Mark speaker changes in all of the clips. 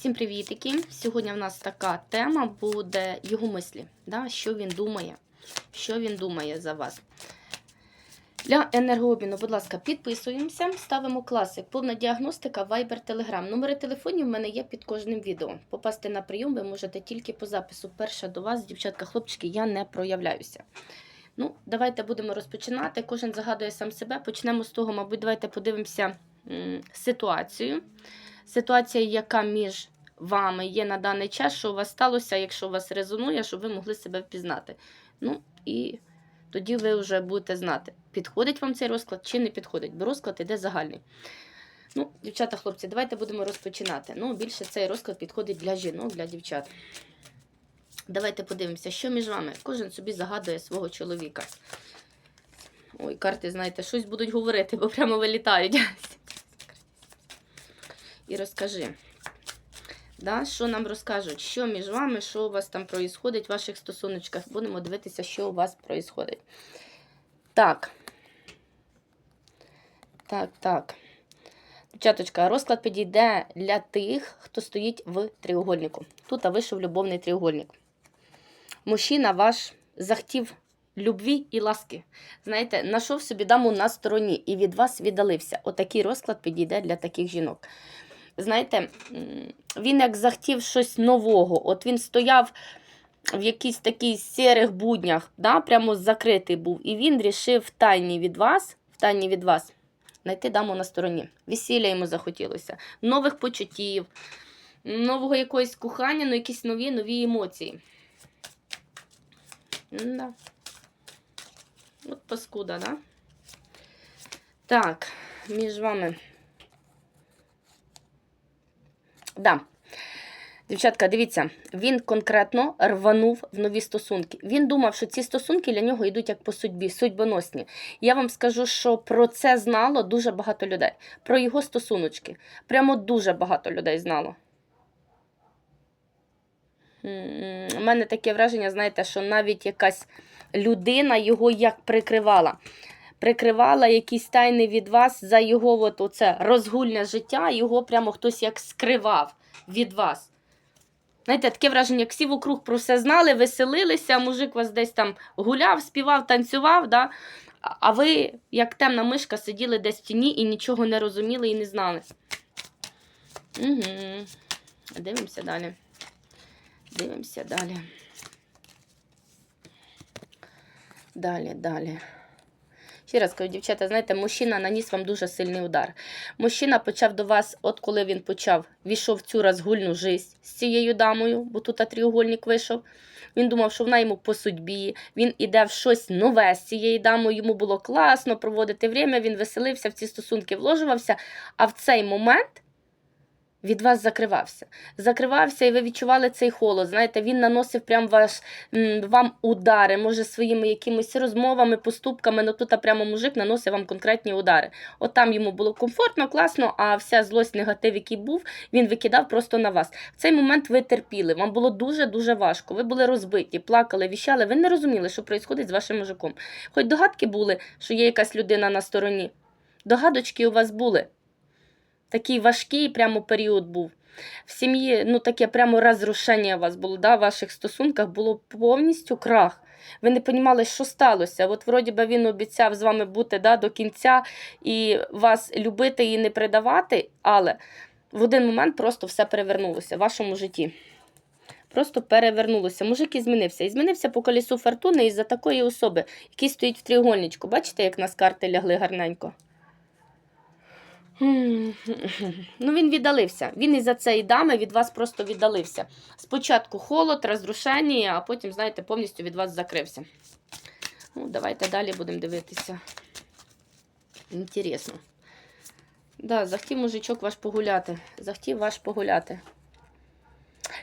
Speaker 1: Всім привітики! Сьогодні в нас така тема буде його мислі. Да? Що він думає? Що він думає за вас? Для енергообміну, будь ласка, підписуємося, ставимо класик. Повна діагностика, Viber, Telegram. Номери телефонів в мене є під кожним відео. Попасти на прийом ви можете тільки по запису. Перша до вас, дівчатка, хлопчики, я не проявляюся. Ну, давайте будемо розпочинати. Кожен загадує сам себе. Почнемо з того, мабуть, давайте подивимося ситуацію. Ситуація, яка між вами є на даний час, що у вас сталося, якщо у вас резонує, щоб ви могли себе впізнати. Ну і тоді ви вже будете знати, підходить вам цей розклад чи не підходить, бо розклад іде загальний. Ну, дівчата, хлопці, давайте будемо розпочинати. Ну, більше цей розклад підходить для жінок, для дівчат. Давайте подивимося, що між вами. Кожен собі загадує свого чоловіка. Ой, карти, знаєте, щось будуть говорити, бо прямо вилітають. І розкажи. Да, що нам розкажуть, що між вами, що у вас там проїсходить в ваших стосуночках. Будемо дивитися, що у вас проїсходить. Так. Так, так. Дівчаточка, розклад підійде для тих, хто стоїть в треугольнику. Тут вийшов любовний треугольник. Мужчина ваш захотів любві і ласки. Знаєте, знайшов собі даму на стороні і від вас віддалився. Отакий розклад підійде для таких жінок. Знаєте, він як захотів щось нового. От він стояв в якійсь такій сірих буднях, да, прямо закритий був. І він рішив в тайні від вас, в тайні від вас знайти даму на стороні. Весілля йому захотілося, нових почуттів, нового якогось кохання, ну якісь нові нові емоції. Да. От паскуда, да? Так, між вами. Да. Дівчатка, дивіться, він конкретно рванув в нові стосунки. Він думав, що ці стосунки для нього йдуть як по судьбі, судьбоносні. Я вам скажу, що про це знало дуже багато людей. Про його стосуночки. Прямо дуже багато людей знало. У мене таке враження, знаєте, що навіть якась людина його як прикривала. Прикривала якісь тайни від вас за його от оце розгульне життя, його прямо хтось як скривав від вас. Знаєте, таке враження, як всі вокруг про все знали, веселилися, мужик вас десь там гуляв, співав, танцював, да? а ви, як темна мишка, сиділи десь в тіні і нічого не розуміли і не знали. Угу. Дивимося далі. Дивимося далі. Далі, далі. Ще раз кажу, дівчата, знаєте, мужчина наніс вам дуже сильний удар. Мужчина почав до вас, от коли він почав, війшов в цю розгульну жизнь з цією дамою, бо тут тріугольник вийшов. Він думав, що вона йому по судьбі, він іде в щось нове з цією дамою, йому було класно проводити время, він веселився, в ці стосунки вложувався, а в цей момент від вас закривався. Закривався, і ви відчували цей холод. Знаєте, він наносив прям ваш, вам удари, може, своїми якимись розмовами, поступками. Ну тут прямо мужик наносив вам конкретні удари. От там йому було комфортно, класно, а вся злость, негатив, який був, він викидав просто на вас. В цей момент ви терпіли, вам було дуже-дуже важко. Ви були розбиті, плакали, віщали. Ви не розуміли, що відбувається з вашим мужиком. Хоч догадки були, що є якась людина на стороні. Догадочки у вас були. Такий важкий прямо період був. В сім'ї ну таке прямо розрушення у вас було, да, в ваших стосунках було повністю крах. Ви не розуміли, що сталося. От вроді би він обіцяв з вами бути да, до кінця і вас любити і не предавати, але в один момент просто все перевернулося в вашому житті. Просто перевернулося. Мужик і змінився. І змінився по колісу фортуни із-за такої особи, який стоїть в тригольничку. Бачите, як нас карти лягли гарненько? Ну, він віддалився. Він із-за цієї дами від вас просто віддалився. Спочатку холод, розрушення, а потім, знаєте, повністю від вас закрився. Ну, давайте далі будемо дивитися. Інтересно. Да, захотів мужичок ваш погуляти. Захотів ваш погуляти.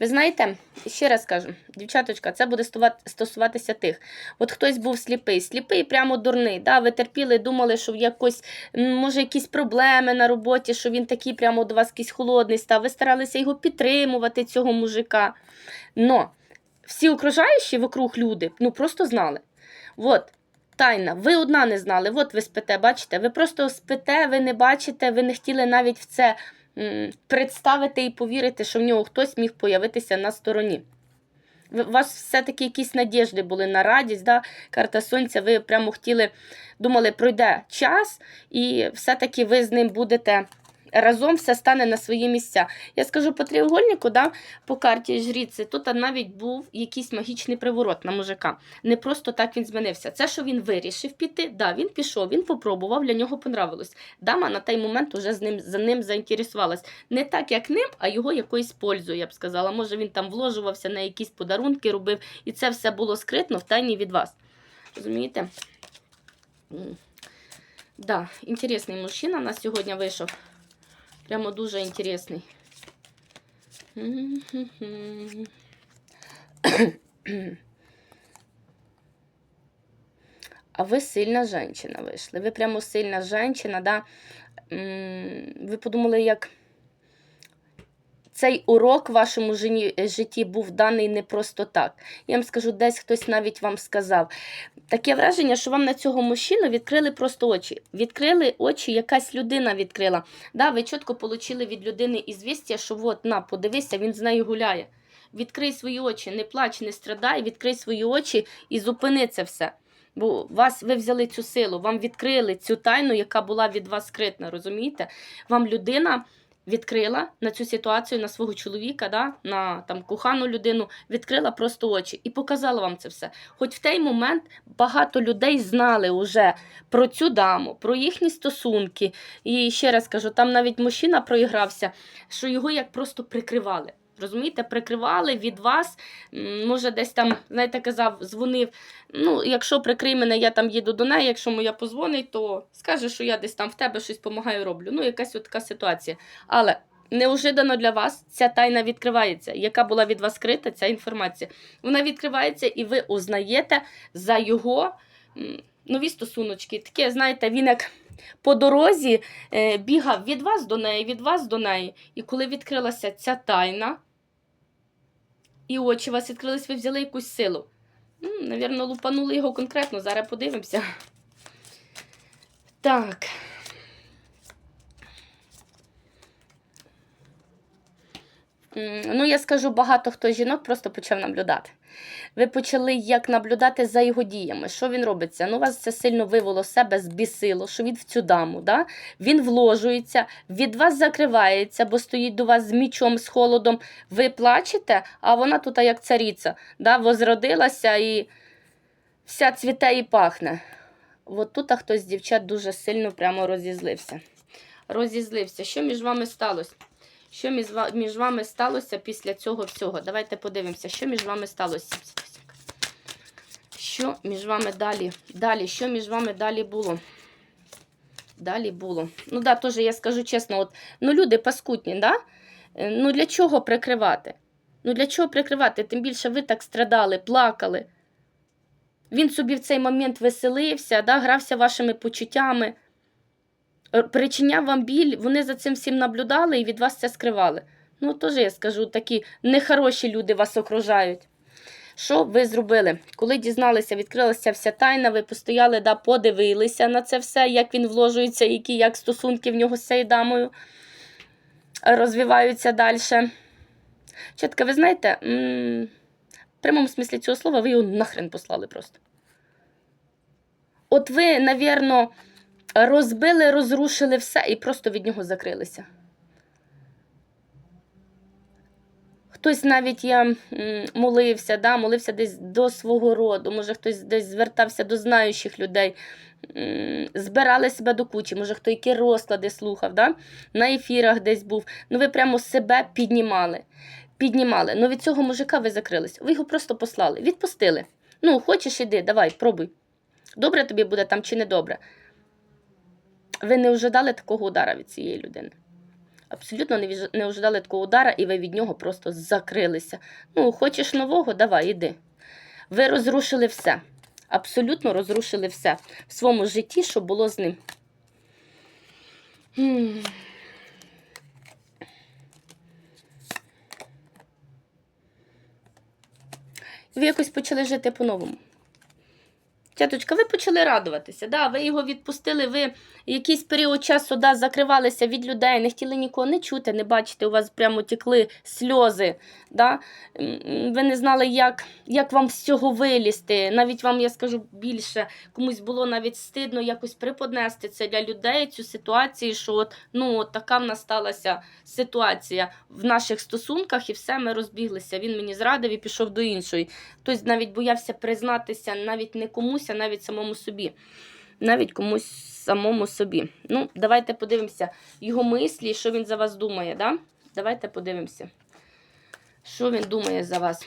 Speaker 1: Ви знаєте, ще раз кажу, дівчаточка, це буде стосуватися тих. От хтось був сліпий, сліпий, прямо дурний. Да? Ви терпіли, думали, що якось, може, якісь проблеми на роботі, що він такий прямо до вас якийсь холодний став. Ви старалися його підтримувати, цього мужика. Но всі окружаючі вокруг люди ну, просто знали. От, тайна, ви одна не знали, от ви спите, бачите, ви просто спите, ви не бачите, ви не хотіли навіть в це представити і повірити, що в нього хтось міг появитися на стороні. У вас все-таки якісь надіжди були на радість, да? карта сонця, ви прямо хотіли, думали, пройде час, і все-таки ви з ним будете разом, все стане на свої місця. Я скажу по треугольнику, да, по карті жріці, тут навіть був якийсь магічний приворот на мужика. Не просто так він змінився. Це, що він вирішив піти, да, він пішов, він попробував, для нього понравилось. Дама на той момент уже з ним, за ним заінтересувалась. Не так, як ним, а його якоюсь пользою, я б сказала. Може, він там вложувався на якісь подарунки, робив, і це все було скритно в тайні від вас. Розумієте? Да, інтересний мужчина у нас сьогодні вийшов. Прямо дуже інтересний. А ви сильна жінка вийшли. Ви прямо сильна жінка, да? Ви подумали, як цей урок в вашому житті був даний не просто так. Я вам скажу, десь хтось навіть вам сказав. Таке враження, що вам на цього мужчину відкрили просто очі. Відкрили очі, якась людина відкрила. Да, ви чітко отримали від людини ізвістя, що от, на, подивися, він з нею гуляє. Відкрий свої очі, не плач, не страдай, відкрий свої очі і зупини це все. Бо вас ви взяли цю силу, вам відкрили цю тайну, яка була від вас скритна, розумієте? Вам людина відкрила на цю ситуацію, на свого чоловіка, да? на там, кохану людину, відкрила просто очі і показала вам це все. Хоч в той момент багато людей знали уже про цю даму, про їхні стосунки. І ще раз кажу, там навіть мужчина проігрався, що його як просто прикривали. Розумієте, прикривали від вас. Може, десь там, знаєте, казав, дзвонив. Ну, якщо прикрий мене, я там їду до неї, якщо моя позвонить, то скаже, що я десь там в тебе щось допомагаю роблю. Ну, якась от така ситуація. Але неожиданно для вас ця тайна відкривається, яка була від вас скрита, ця інформація. Вона відкривається, і ви узнаєте за його нові стосуночки. Таке, знаєте, він як. По дорозі е, бігав від вас до неї, від вас до неї. І коли відкрилася ця тайна, і очі у вас відкрились, ви взяли якусь силу. М, Навірно, лупанули його конкретно. Зараз подивимося. Так. М, Ну, я скажу, багато хто жінок просто почав наблюдати. Ви почали як наблюдати за його діями. Що він робиться? Ну, вас це сильно вивело себе, збісило, що він в цю даму. Да? Він вложується, від вас закривається, бо стоїть до вас з мічом, з холодом. Ви плачете, а вона тут як цариця, да? возродилася і вся цвіте і пахне. От тут хтось з дівчат дуже сильно прямо розізлився. Розізлився. Що між вами сталося? Що між вами сталося після цього всього? Давайте подивимося, що між вами сталося. Що між вами далі? Далі, що між вами далі було? Далі було. Ну да, теж я скажу чесно, от, ну люди паскутні, да? Е, Ну для чого прикривати? Ну для чого прикривати? Тим більше ви так страдали, плакали. Він собі в цей момент веселився, да, грався вашими почуттями, причиняв вам біль, вони за цим всім наблюдали і від вас це скривали. Ну, теж я скажу, такі нехороші люди вас окружають. Що ви зробили? Коли дізналися, відкрилася вся тайна, ви постояли, да, подивилися на це все, як він вложується, які як стосунки в нього з цією дамою розвиваються далі. Чітко, ви знаєте, в прямому смислі цього слова ви його нахрен послали просто. От ви, навірно, розбили, розрушили все і просто від нього закрилися. Хтось навіть я молився, да, молився десь до свого роду, може хтось десь звертався до знаючих людей, збирали себе до кучі, може хто які розклади слухав, да? на ефірах десь був. Ну ви прямо себе піднімали. Піднімали. Ну від цього мужика ви закрились. Ви його просто послали, відпустили. Ну, хочеш, іди, давай, пробуй. Добре тобі буде там чи не добре. Ви не ожидали такого удара від цієї людини. Абсолютно не ожидали такого удара, і ви від нього просто закрилися. Ну, хочеш нового, давай, іди. Ви розрушили все. Абсолютно розрушили все в своєму житті, що було з ним. Ви якось почали жити по-новому. Тяточка, ви почали радуватися. Да? Ви його відпустили, ви якийсь період часу да, закривалися від людей, не хотіли нікого не чути, не бачити, у вас прямо текли сльози. Да? Ви не знали, як, як вам з цього вилізти. Навіть вам, я скажу більше, комусь було навіть стидно якось приподнести це для людей, цю ситуацію, що от, ну, от така в нас сталася ситуація в наших стосунках, і все, ми розбіглися. Він мені зрадив і пішов до іншої. Хтось навіть боявся признатися навіть не комусь, а навіть самому собі. Навіть комусь самому собі. Ну, давайте подивимося його мислі, що він за вас думає. Да? Давайте подивимося, що він думає за вас.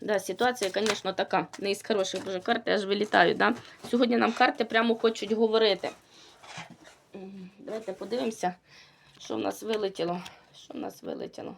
Speaker 1: Да, ситуація, звісно, така. Не із хороших боже карти, аж вилітають. Да? Сьогодні нам карти прямо хочуть говорити. Давайте подивимося, що в нас вилетіло. Що в нас вилетіло?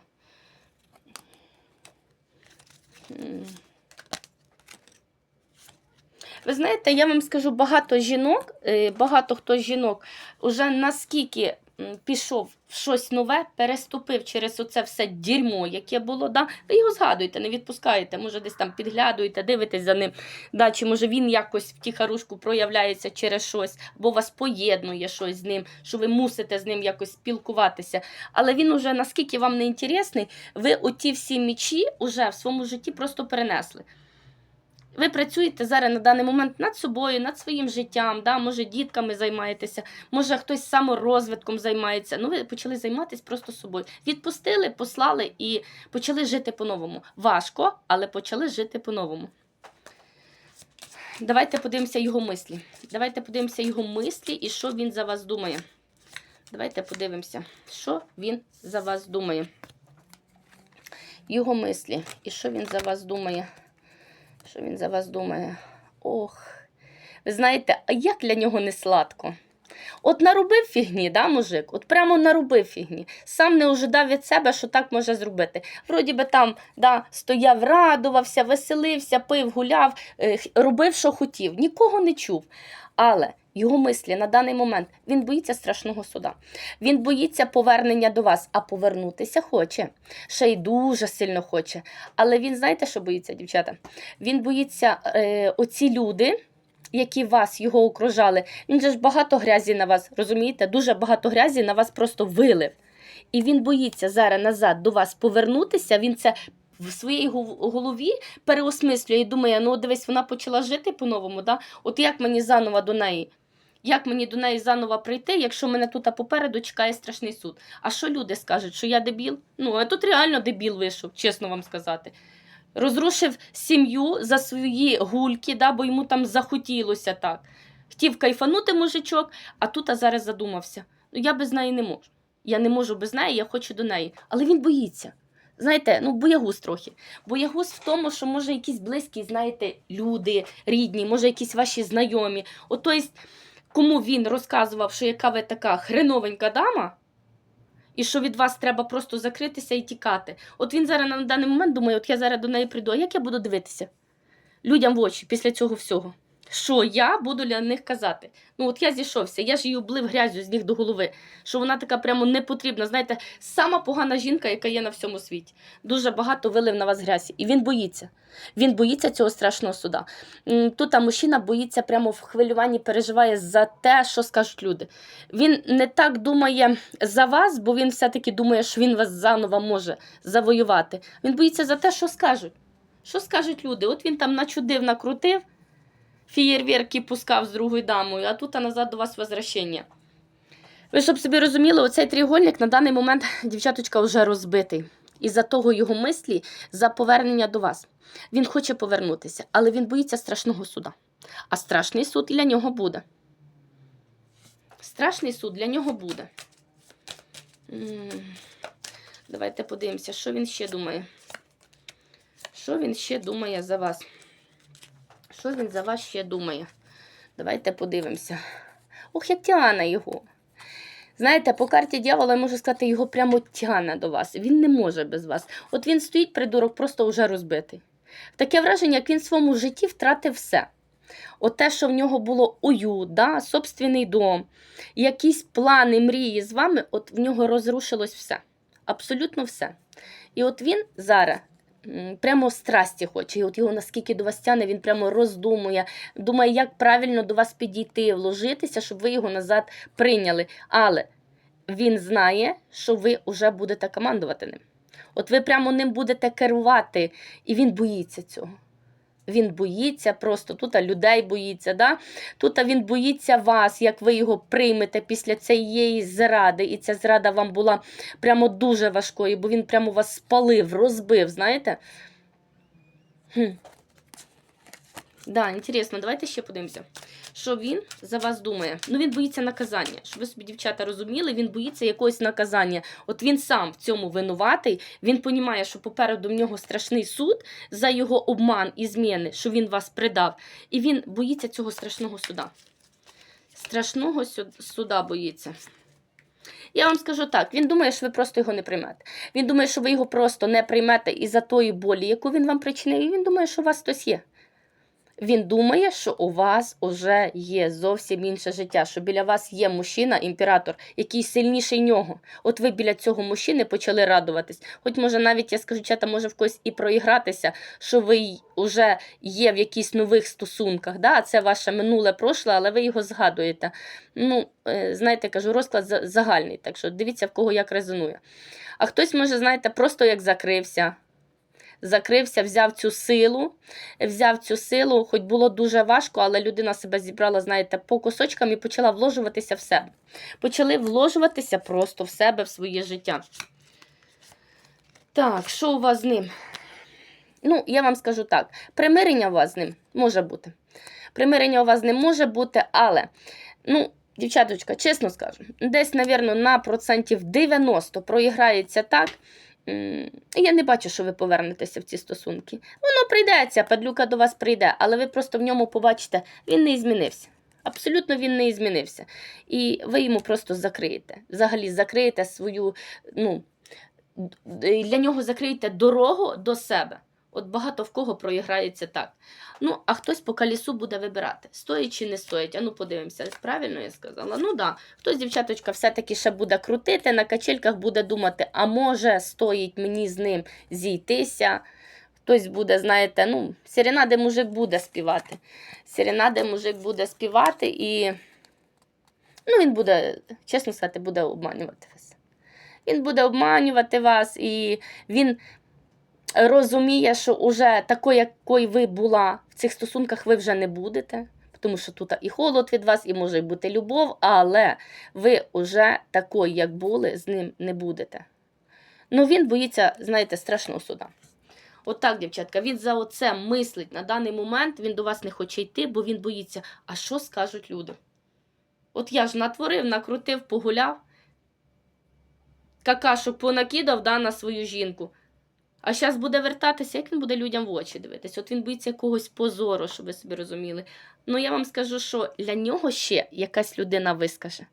Speaker 1: Ви знаєте, я вам скажу, багато жінок, е, багато хто з жінок уже наскільки пішов в щось нове, переступив через оце все дерьмо, яке було, да? ви його згадуєте, не відпускаєте, може десь там підглядуєте, дивитесь за ним, да? чи може він якось в тихарушку проявляється через щось, або вас поєднує щось з ним, що ви мусите з ним якось спілкуватися. Але він уже наскільки вам не інтересний, ви оті всі мічі уже в своєму житті просто перенесли. Ви працюєте зараз на даний момент над собою, над своїм життям, да? може дітками займаєтеся, може хтось саморозвитком займається. Ну, ви почали займатися просто собою. Відпустили, послали і почали жити по-новому. Важко, але почали жити по-новому. Давайте подивимося його мислі. Давайте подивимося його мислі і що він за вас думає. Давайте подивимося, що він за вас думає. Його мислі і що він за вас думає. Що він за вас думає? Ох. Ви знаєте, а як для нього не сладко? От наробив фігні, да, мужик? От прямо наробив фігні. Сам не ожидав від себе, що так може зробити. Вроді би там да, стояв, радувався, веселився, пив, гуляв, е, робив, що хотів. Нікого не чув. Але його мислі на даний момент він боїться страшного суда. Він боїться повернення до вас, а повернутися хоче. Ще й дуже сильно хоче. Але він, знаєте, що боїться, дівчата? Він боїться е, оці люди, які вас його окружали. Він же ж багато грязі на вас, розумієте? Дуже багато грязі на вас просто вилив. І він боїться зараз назад до вас повернутися. Він це в своїй голові переосмислює і думає: ну, дивись, вона почала жити по-новому. Да? От як мені заново до неї? Як мені до неї заново прийти, якщо мене тут попереду чекає страшний суд? А що люди скажуть, що я дебіл? Ну, а тут реально дебіл вийшов, чесно вам сказати. Розрушив сім'ю за свої гульки, да, бо йому там захотілося так. Хотів кайфанути мужичок, а тут а зараз задумався. Ну, я без неї не можу. Я не можу без неї, я хочу до неї. Але він боїться. Знаєте, ну боягуз трохи. Боягуз в тому, що може якісь близькі, знаєте, люди рідні, може якісь ваші знайомі. От, тобто, кому він розказував, що яка ви така хреновенька дама, і що від вас треба просто закритися і тікати. От він зараз на даний момент думає, от я зараз до неї прийду, а як я буду дивитися людям в очі після цього всього? Що я буду для них казати? Ну, от я зійшовся, я ж її облив грязю з ніг до голови, що вона така прямо не потрібна. Знаєте, сама погана жінка, яка є на всьому світі. Дуже багато вилив на вас грязі. І він боїться. Він боїться цього страшного суда. Тут а мужчина боїться прямо в хвилюванні, переживає за те, що скажуть люди. Він не так думає за вас, бо він все-таки думає, що він вас заново може завоювати. Він боїться за те, що скажуть. Що скажуть люди? От він там начудив, накрутив, фієрверки пускав з другою дамою, а тут а назад до вас возвращення. Ви щоб собі розуміли, оцей тріугольник на даний момент дівчаточка вже розбитий. Із-за того його мислі за повернення до вас. Він хоче повернутися, але він боїться страшного суда. А страшний суд для нього буде. Страшний суд для нього буде. Давайте подивимося, що він ще думає. Що він ще думає за вас? Що він за вас ще думає? Давайте подивимося. Ох, як тяне його. Знаєте, по карті дьявола я можу сказати, його прямо тяне до вас. Він не може без вас. От він стоїть, придурок, просто вже розбитий. Таке враження, як він в своєму житті втратив все. От те, що в нього було уют, да, собственний дом, якісь плани, мрії з вами, от в нього розрушилось все. Абсолютно все. І от він зараз прямо страсті хоче. І от його наскільки до вас тяне, він прямо роздумує, думає, як правильно до вас підійти, вложитися, щоб ви його назад прийняли. Але він знає, що ви вже будете командувати ним. От ви прямо ним будете керувати, і він боїться цього. Він боїться просто, тут людей боїться, да? тут він боїться вас, як ви його приймете після цієї зради. І ця зрада вам була прямо дуже важкою, бо він прямо вас спалив, розбив, знаєте? Хм. Да, інтересно, давайте ще подивимося. Що він за вас думає? Ну, він боїться наказання. Щоб ви собі, дівчата, розуміли, він боїться якогось наказання. От він сам в цьому винуватий, він розуміє, що попереду в нього страшний суд за його обман і зміни, що він вас предав. І він боїться цього страшного суда. Страшного суда боїться. Я вам скажу так: він думає, що ви просто його не приймете. Він думає, що ви його просто не приймете із-за тої болі, яку він вам причинив, і він думає, що у вас хтось є. Він думає, що у вас вже є зовсім інше життя, що біля вас є мужчина, імператор, який сильніший нього. От ви біля цього мужчини почали радуватись. Хоч може навіть я скажу, чата може в когось і проігратися, що ви й уже є в якихось нових стосунках. Да? Це ваше минуле прошле, але ви його згадуєте. Ну, е, знаєте, кажу, розклад загальний, так що дивіться, в кого як резонує. А хтось може, знаєте, просто як закрився. Закрився, взяв цю силу, взяв цю силу, хоч було дуже важко, але людина себе зібрала, знаєте, по кусочкам і почала вложуватися в себе. Почали вложуватися просто в себе, в своє життя. Так, що у вас з ним? Ну, я вам скажу так: примирення у вас з ним може бути. Примирення у вас не може бути, але, ну, дівчаточка, чесно скажу, десь, навірно, на процентів 90 проіграється так. Я не бачу, що ви повернетеся в ці стосунки. Воно прийде, ця падлюка до вас прийде, але ви просто в ньому побачите, він не змінився. Абсолютно він не змінився. І ви йому просто закриєте. Взагалі закриєте свою, ну, для нього закриєте дорогу до себе. От багато в кого проіграється так. Ну, а хтось по калісу буде вибирати, стоїть чи не стоїть. А ну подивимося, правильно я сказала? Ну да. Хтось, дівчаточка, все-таки ще буде крутити, на качельках буде думати, а може стоїть мені з ним зійтися. Хтось буде, знаєте, ну, серенади мужик буде співати. Серенади мужик буде співати і ну, він буде, чесно сказати, буде обманювати вас. Він буде обманювати вас, і він розуміє, що уже такою, якою ви була в цих стосунках, ви вже не будете. Тому що тут і холод від вас, і може бути любов, але ви вже такою, як були, з ним не будете. Ну він боїться, знаєте, страшного суда. От так, дівчатка, він за оце мислить на даний момент, він до вас не хоче йти, бо він боїться, а що скажуть люди? От я ж натворив, накрутив, погуляв, какашок понакидав да, на свою жінку. А зараз буде вертатися, як він буде людям в очі дивитися. От він боїться якогось позору, щоб ви собі розуміли. Ну, я вам скажу, що для нього ще якась людина вискаже.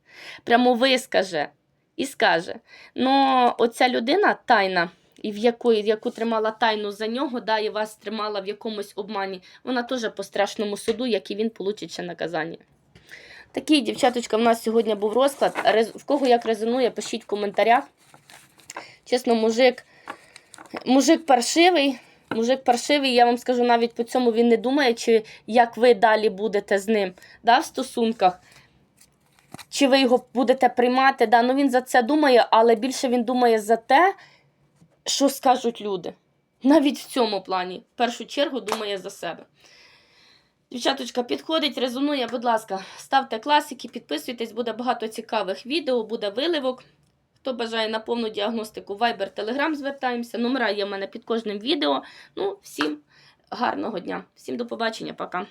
Speaker 1: Прямо вискаже і скаже. Ну, оця людина тайна, і в якої, яку тримала тайну за нього, да, і вас тримала в якомусь обмані, вона теж по страшному суду, як і він получить ще наказання. Такий, дівчаточка, в нас сьогодні був розклад. В кого як резонує, пишіть в коментарях. Чесно, мужик, мужик паршивий. Мужик паршивий, я вам скажу, навіть по цьому він не думає, чи як ви далі будете з ним да, в стосунках. Чи ви його будете приймати? Да, ну він за це думає, але більше він думає за те, що скажуть люди. Навіть в цьому плані. В першу чергу думає за себе. Дівчаточка, підходить, резонує, будь ласка, ставте класики, підписуйтесь, буде багато цікавих відео, буде виливок. Хто бажає на повну діагностику Viber, Telegram, звертаємося. Номера є в мене під кожним відео. Ну, всім гарного дня. Всім до побачення, пока.